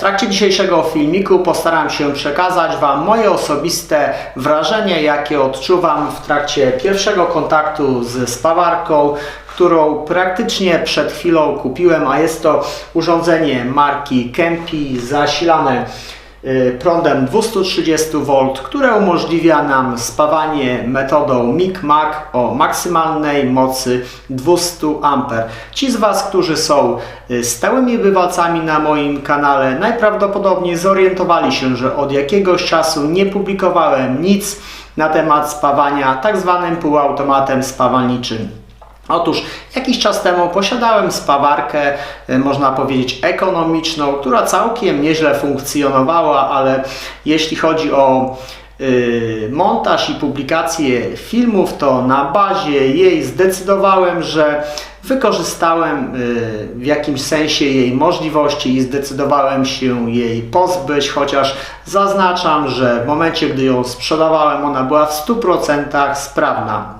trakcie dzisiejszego filmiku postaram się przekazać Wam moje osobiste wrażenie, jakie odczuwam w trakcie pierwszego kontaktu z spawarką, którą praktycznie przed chwilą kupiłem, a jest to urządzenie marki Kempi zasilane y, prądem 230V, które umożliwia nam spawanie metodą MIG-MAG o maksymalnej mocy 200 A. Ci z Was, którzy są y, stałymi bywalcami na moim kanale, najprawdopodobniej zorientowali się, że od jakiegoś czasu nie publikowałem nic na temat spawania tak zwanym półautomatem spawalniczym. Otóż jakiś czas temu posiadałem spawarkę, y, można powiedzieć ekonomiczną, która całkiem nieźle funkcjonowała, ale jeśli chodzi o y, montaż i publikację filmów, to na bazie jej zdecydowałem, że wykorzystałem y, w jakimś sensie jej możliwości i zdecydowałem się jej pozbyć, chociaż zaznaczam, że w momencie, gdy ją sprzedawałem, ona była w 100% sprawna.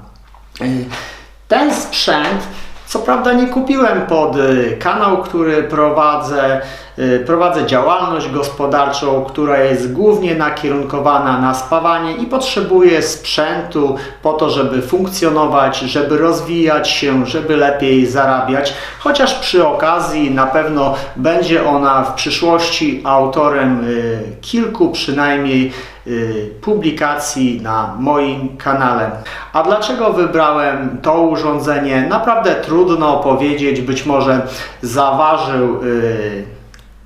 Ten sprzęt, co prawda nie kupiłem pod y, kanał, który prowadzę, prowadzę działalność gospodarczą, która jest głównie nakierunkowana na spawanie i potrzebuję sprzętu po to, żeby funkcjonować, żeby rozwijać się, żeby lepiej zarabiać, chociaż przy okazji na pewno będzie ona w przyszłości autorem y, kilku przynajmniej y, publikacji na moim kanale. A dlaczego wybrałem to urządzenie? Naprawdę trudno powiedzieć, być może zaważył y,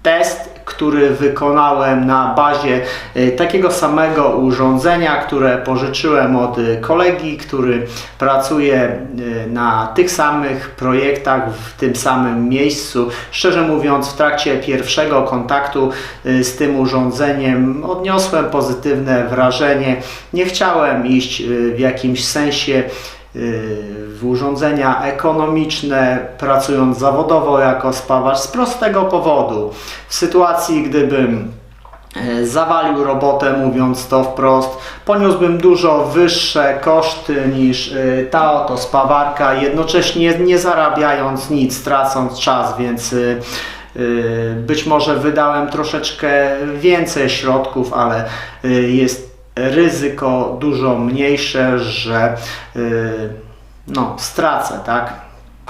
test, który wykonałem na bazie y, takiego samego urządzenia, które pożyczyłem od y, kolegi, który pracuje y, na tych samych projektach w tym samym miejscu. Szczerze mówiąc, w trakcie pierwszego kontaktu z tym urządzeniem odniosłem pozytywne wrażenie. Nie chciałem iść w jakimś sensie w urządzenia ekonomiczne, pracując zawodowo jako spawacz z prostego powodu. W sytuacji, gdybym e, zawalił robotę, mówiąc to wprost, poniósłbym dużo wyższe koszty niż e, ta oto spawarka, jednocześnie nie zarabiając nic, tracąc czas, więc e, być może wydałem troszeczkę więcej środków, ale jest ryzyko dużo mniejsze, że y, no, stracę, tak?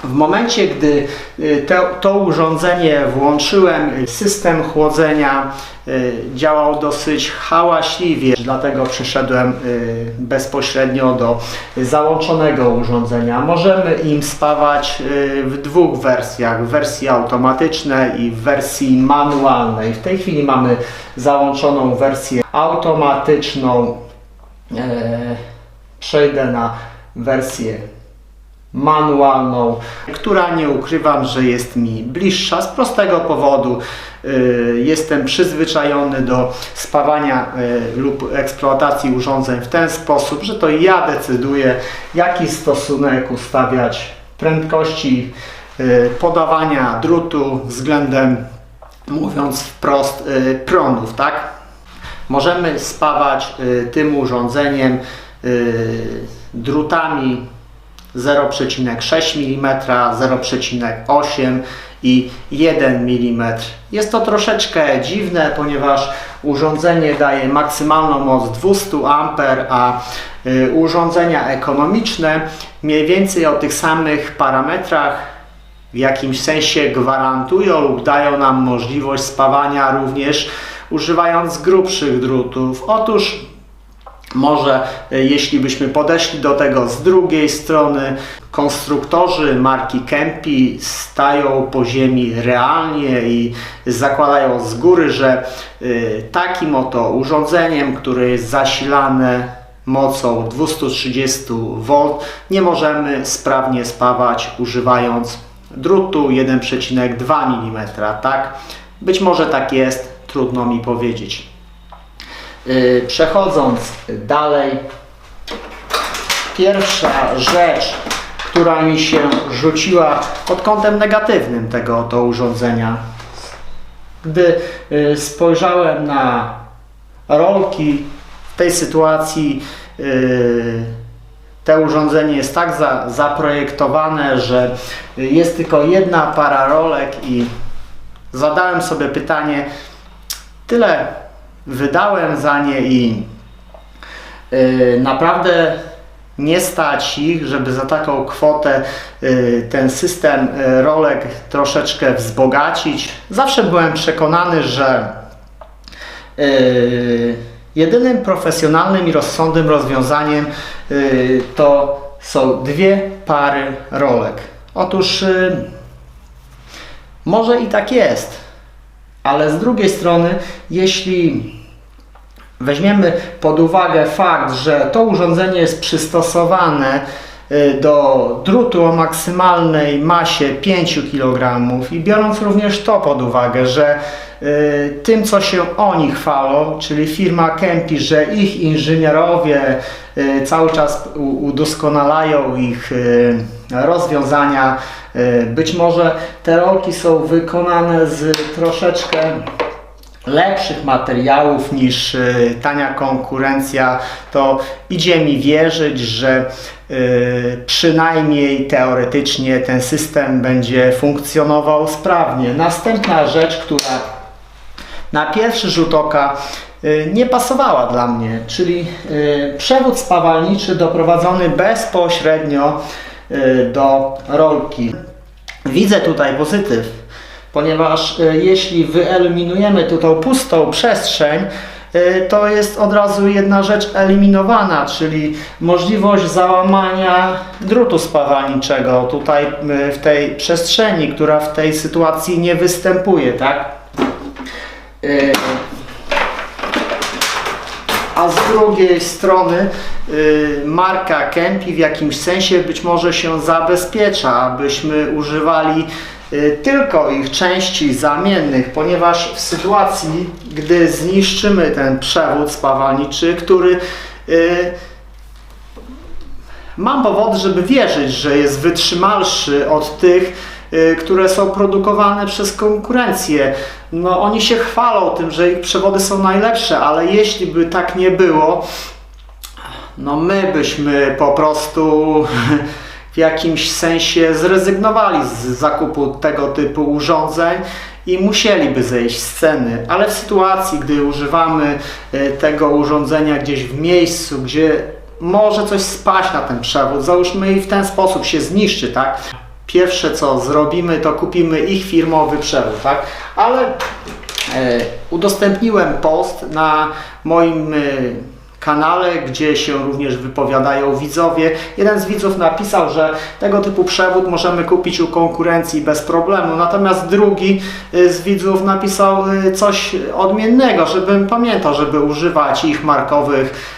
W momencie, gdy y, to, to urządzenie włączyłem, system chłodzenia y, działał dosyć hałaśliwie, dlatego przeszedłem y, bezpośrednio do załączonego urządzenia. Możemy im spawać w dwóch wersjach, w wersji automatycznej i w wersji manualnej. W tej chwili mamy załączoną wersję automatyczną. E, przejdę na wersję manualną, która nie ukrywam, że jest mi bliższa z prostego powodu. y, Jestem przyzwyczajony do spawania y, lub eksploatacji urządzeń w ten sposób, że to ja decyduję, jaki stosunek ustawiać prędkości y, podawania drutu względem, mówiąc wprost, prądów, tak? Możemy spawać tym urządzeniem drutami 0,6 mm, 0,8 i 1 mm. Jest to troszeczkę dziwne, ponieważ urządzenie daje maksymalną moc 200 A, a y, urządzenia ekonomiczne mniej więcej o tych samych parametrach w jakimś sensie gwarantują lub dają nam możliwość spawania również używając grubszych drutów. Otóż może e, jeśli byśmy podeszli do tego z drugiej strony, konstruktorzy marki Kempi stają po ziemi realnie i zakładają z góry, że e, takim oto urządzeniem, które jest zasilane mocą 230V nie możemy sprawnie spawać używając drutu 1,2 mm, tak? Być może tak jest, trudno mi powiedzieć. Yy, Przechodząc dalej, pierwsza rzecz, która mi się rzuciła pod kątem negatywnym tego to urządzenia, gdy yy, spojrzałem na rolki w tej sytuacji, yy, te urządzenie jest tak za, zaprojektowane, że jest tylko jedna para rolek i zadałem sobie pytanie, tyle wydałem za nie i yy, naprawdę nie stać ich, żeby za taką kwotę yy, ten system yy, rolek troszeczkę wzbogacić. Zawsze byłem przekonany, że jedynym profesjonalnym i rozsądnym rozwiązaniem to są dwie pary rolek. Otóż może i tak jest, ale z drugiej strony, jeśli weźmiemy pod uwagę fakt, że to urządzenie jest przystosowane y, do drutu o maksymalnej masie 5 kg i biorąc również to pod uwagę, że y, tym co się oni chwalą, czyli firma Kempi, że ich inżynierowie y, cały czas udoskonalają ich rozwiązania, być może te rolki są wykonane z troszeczkę lepszych materiałów niż y, tania konkurencja, to idzie mi wierzyć, że y, przynajmniej teoretycznie ten system będzie funkcjonował sprawnie. Następna rzecz, która na pierwszy rzut oka nie pasowała dla mnie, czyli przewód spawalniczy doprowadzony bezpośrednio do rolki. Widzę tutaj pozytyw, ponieważ y, jeśli wyeliminujemy tą pustą przestrzeń, y, to jest od razu jedna rzecz eliminowana, czyli możliwość załamania drutu spawalniczego tutaj y, w tej przestrzeni, która w tej sytuacji nie występuje, tak? A z drugiej strony y, marka Kempi w jakimś sensie być może się zabezpiecza, abyśmy używali y, tylko ich części zamiennych, ponieważ w sytuacji, gdy zniszczymy ten przewód spawalniczy, który y, Mam powody, żeby wierzyć, że jest wytrzymalszy od tych, które są produkowane przez konkurencję. No, oni się chwalą tym, że ich przewody są najlepsze, ale jeśli by tak nie było, no my byśmy po prostu w jakimś sensie zrezygnowali z zakupu tego typu urządzeń i musieliby zejść z ceny. Ale w sytuacji, gdy używamy y, tego urządzenia gdzieś w miejscu, gdzie może coś spaść na ten przewód, załóżmy i w ten sposób się zniszczy, tak? Pierwsze co zrobimy, to kupimy ich firmowy przewód, tak? Ale e, udostępniłem post na moim e, kanale, gdzie się również wypowiadają widzowie. Jeden z widzów napisał, że tego typu przewód możemy kupić u konkurencji bez problemu, natomiast drugi e, z widzów napisał coś odmiennego, żebym pamiętał, żeby używać ich markowych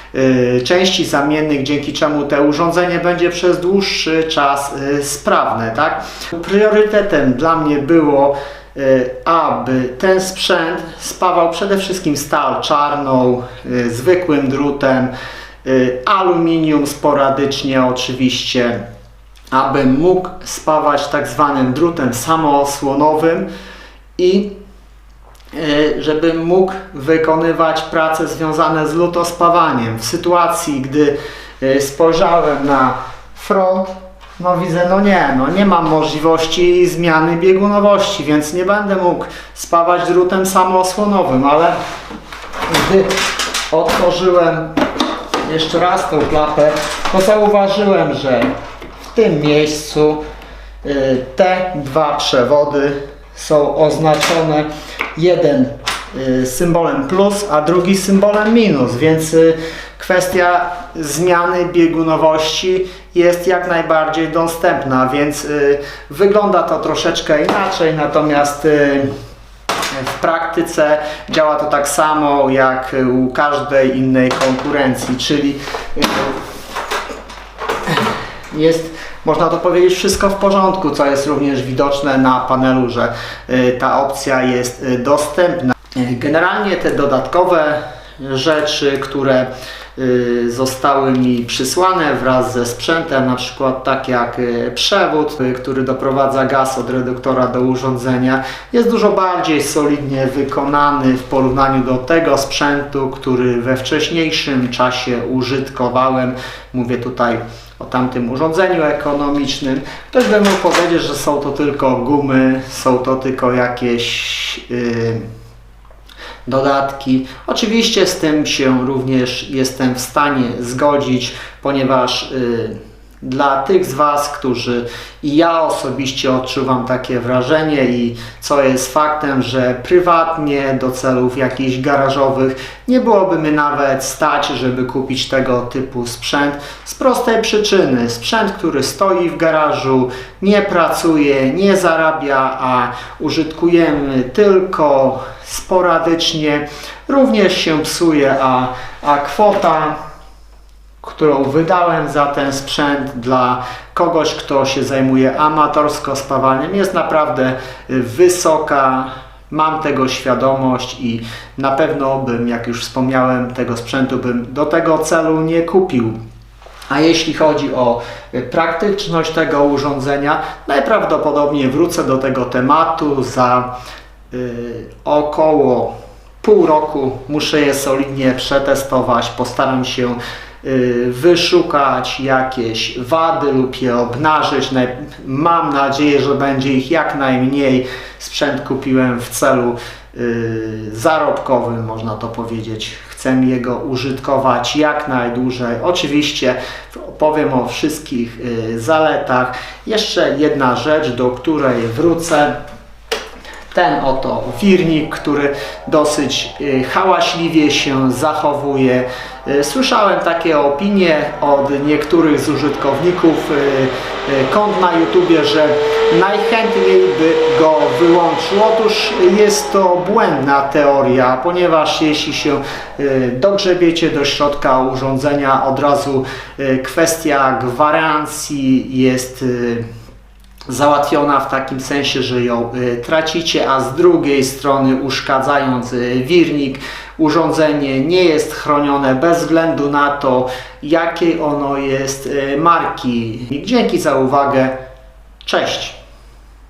części zamiennych, dzięki czemu te urządzenie będzie przez dłuższy czas y, sprawne. Tak? Priorytetem dla mnie było, y, aby ten sprzęt spawał przede wszystkim stal czarną, y, zwykłym drutem, y, aluminium sporadycznie oczywiście, aby mógł spawać tak zwanym drutem samoosłonowym i żeby mógł wykonywać prace związane z lutospawaniem. W sytuacji, gdy e, spojrzałem na front, no widzę, no nie, no nie mam możliwości zmiany biegunowości, więc nie będę mógł spawać drutem samoosłonowym, ale gdy otworzyłem jeszcze raz tą klapę, to zauważyłem, że w tym miejscu y, te dwa przewody są oznaczone. Jeden y, symbolem plus, a drugi symbolem minus, więc y, kwestia zmiany biegunowości jest jak najbardziej dostępna, więc y, wygląda to troszeczkę inaczej, natomiast w praktyce działa to tak samo jak u każdej innej konkurencji, czyli jest, można to powiedzieć, wszystko w porządku, co jest również widoczne na panelu, że y, ta opcja jest y, dostępna. Generalnie te dodatkowe rzeczy, które y, zostały mi przysłane wraz ze sprzętem, na przykład tak jak przewód, który doprowadza gaz od reduktora do urządzenia, jest dużo bardziej solidnie wykonany w porównaniu do tego sprzętu, który we wcześniejszym czasie użytkowałem. Mówię tutaj o tamtym urządzeniu ekonomicznym. Ktoś by mógł powiedzieć, że są to tylko gumy, są to tylko jakieś yy, dodatki. Oczywiście z tym się również jestem w stanie zgodzić, ponieważ y, dla tych z Was, którzy i ja osobiście odczuwam takie wrażenie i co jest faktem, że prywatnie do celów jakichś garażowych nie byłoby mi nawet stać, żeby kupić tego typu sprzęt z prostej przyczyny. Sprzęt, który stoi w garażu, nie pracuje, nie zarabia, a użytkujemy tylko sporadycznie, również się psuje, a, a kwota którą wydałem za ten sprzęt dla kogoś, kto się zajmuje amatorsko spawaniem, jest naprawdę y, wysoka. Mam tego świadomość i na pewno bym, jak już wspomniałem, tego sprzętu bym do tego celu nie kupił. A jeśli chodzi o y, praktyczność tego urządzenia, najprawdopodobniej wrócę do tego tematu za y, około pół roku. Muszę je solidnie przetestować. Postaram się wyszukać jakieś wady lub je obnażyć. Mam nadzieję, że będzie ich jak najmniej. Sprzęt kupiłem w celu y, zarobkowym, można to powiedzieć. Chcę jego użytkować jak najdłużej. Oczywiście powiem o wszystkich y, zaletach. Jeszcze jedna rzecz, do której wrócę ten oto wirnik, który dosyć y, hałaśliwie się zachowuje. Y, Słyszałem takie opinie od niektórych z użytkowników y, kont na YouTubie, że najchętniej by go wyłączył. Otóż jest to błędna teoria, ponieważ jeśli się dogrzebiecie do środka urządzenia, od razu kwestia gwarancji jest załatwiona w takim sensie, że ją y, tracicie, a z drugiej strony uszkadzając y, wirnik, urządzenie nie jest chronione bez względu na to, jakiej ono jest y, marki. Dzięki za uwagę. Cześć!